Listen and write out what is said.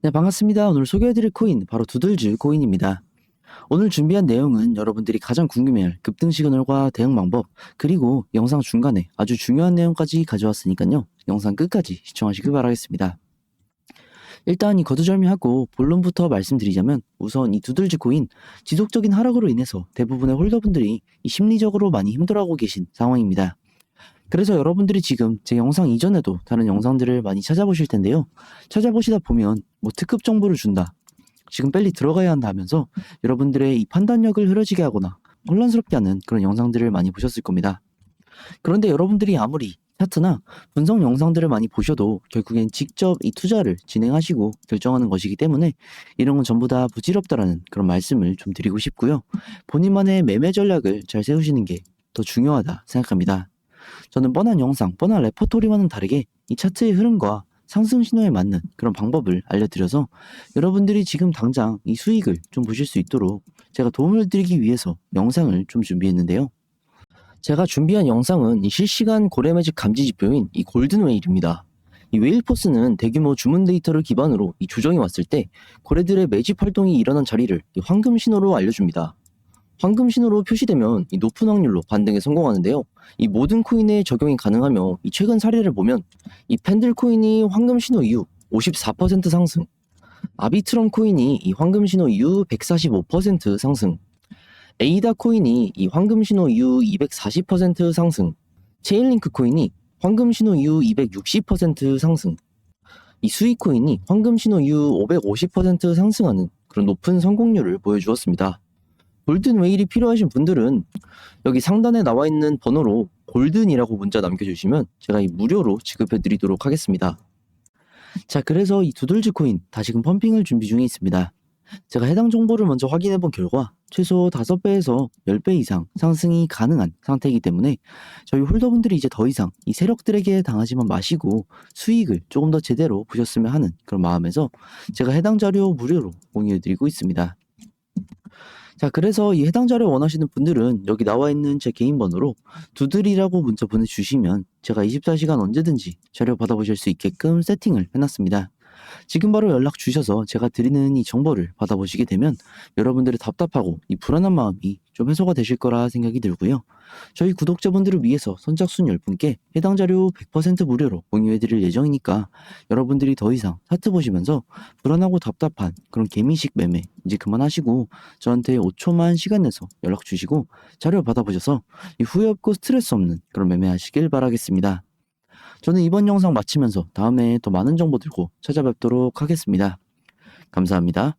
네, 반갑습니다. 오늘 소개해드릴 코인, 바로 두들즈 코인입니다. 오늘 준비한 내용은 여러분들이 가장 궁금해할 급등 시그널과 대응 방법, 그리고 영상 중간에 아주 중요한 내용까지 가져왔으니까요. 영상 끝까지 시청하시길 바라겠습니다. 일단 이 거두절미하고 본론부터 말씀드리자면 우선 이 두들즈 코인 지속적인 하락으로 인해서 대부분의 홀더분들이 이 심리적으로 많이 힘들어하고 계신 상황입니다. 그래서 여러분들이 지금 제 영상 이전에도 다른 영상들을 많이 찾아보실 텐데요. 찾아보시다 보면 뭐 특급 정보를 준다. 지금 빨리 들어가야 한다 하면서 여러분들의 이 판단력을 흐려지게 하거나 혼란스럽게 하는 그런 영상들을 많이 보셨을 겁니다. 그런데 여러분들이 아무리 차트나 분석 영상들을 많이 보셔도 결국엔 직접 이 투자를 진행하시고 결정하는 것이기 때문에 이런 건 전부 다 부질없다라는 그런 말씀을 좀 드리고 싶고요. 본인만의 매매 전략을 잘 세우시는 게 더 중요하다 생각합니다. 저는 뻔한 영상, 뻔한 레퍼토리와는 다르게 이 차트의 흐름과 상승 신호에 맞는 그런 방법을 알려드려서 여러분들이 지금 당장 이 수익을 좀 보실 수 있도록 제가 도움을 드리기 위해서 영상을 좀 준비했는데요. 제가 준비한 영상은 이 실시간 고래 매직 감지 지표인 이 골든 웨일입니다. 이 웨일포스는 대규모 주문 데이터를 기반으로 이 조정이 왔을 때 고래들의 매집 활동이 일어난 자리를 이 황금 신호로 알려줍니다. 황금 신호로 표시되면 이 높은 확률로 반등에 성공하는데요. 이 모든 코인에 적용이 가능하며 이 최근 사례를 보면 이 펜들 코인이 황금 신호 이후 54% 상승, 아비트럼 코인이 이 황금 신호 이후 145% 상승, 에이다 코인이 이 황금 신호 이후 240% 상승, 체인링크 코인이 황금 신호 이후 260% 상승, 이 수익 코인이 황금 신호 이후 550% 상승하는 그런 높은 성공률을 보여주었습니다. 골든 웨일이 필요하신 분들은 여기 상단에 나와 있는 번호로 골든이라고 문자 남겨주시면 제가 이 무료로 지급해 드리도록 하겠습니다. 자, 그래서 이 두들즈 코인 다시금 펌핑을 준비 중에 있습니다. 제가 해당 정보를 먼저 확인해 본 결과 최소 5배에서 10배 이상 상승이 가능한 상태이기 때문에 저희 홀더분들이 이제 더 이상 이 세력들에게 당하지만 마시고 수익을 조금 더 제대로 보셨으면 하는 그런 마음에서 제가 해당 자료 무료로 공유해 드리고 있습니다. 자, 그래서 이 해당 자료 원하시는 분들은 여기 나와 있는 제 개인 번호로 두들이라고 문자 보내주시면 제가 24시간 언제든지 자료 받아보실 수 있게끔 세팅을 해놨습니다. 지금 바로 연락 주셔서 제가 드리는 이 정보를 받아보시게 되면 여러분들의 답답하고 이 불안한 마음이 좀 해소가 되실 거라 생각이 들고요. 저희 구독자분들을 위해서 선착순 10분께 해당 자료 100% 무료로 공유해 드릴 예정이니까 여러분들이 더 이상 차트 보시면서 불안하고 답답한 그런 개미식 매매 이제 그만하시고 저한테 5초만 시간 내서 연락 주시고 자료 받아보셔서 이 후회 없고 스트레스 없는 그런 매매 하시길 바라겠습니다. 저는 이번 영상 마치면서 다음에 더 많은 정보 들고 찾아뵙도록 하겠습니다. 감사합니다.